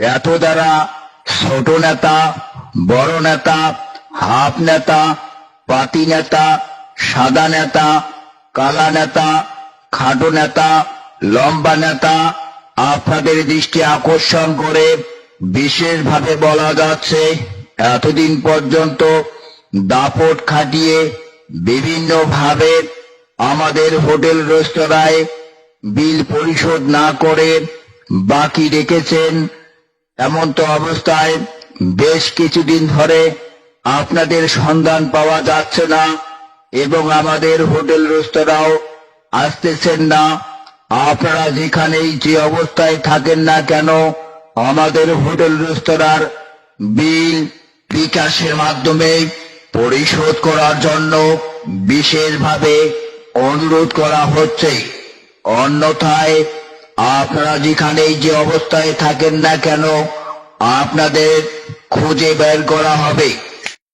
এত দ্বারা ছোট নেতা, বড় নেতা, হাফ নেতা, পাতি নেতা, সাদা নেতা, কালা নেতা, খাটো নেতা, লম্বা নেতা, আপনাদের দৃষ্টি আকর্ষণ করে বিশেষভাবে বলা যাচ্ছে এতদিন পর্যন্ত দাপট খাটিয়ে বিভিন্নভাবে আমাদের হোটেল রেস্তোরাঁয় বিল পরিশোধ না করে বাকি রেখেছেন এমন তো অবস্থায় বেশ কিছুদিন ধরে আপনাদের সন্ধান পাওয়া যাচ্ছে না এবং আমাদের হোটেল রেস্তোরাঁও আসতেছেন না। আপনারা যেখানেই যে অবস্থায় থাকেন না কেন, আমাদের হোটেল রেস্তোরাঁর বিল বিকাশের মাধ্যমে পরিশোধ করার জন্য বিশেষভাবে অনুরোধ করা হচ্ছে। অন্যথায় আপনারা যেখানেই যে অবস্থায় থাকেন না কেন আপনাদের খুঁজে বের করা হবে।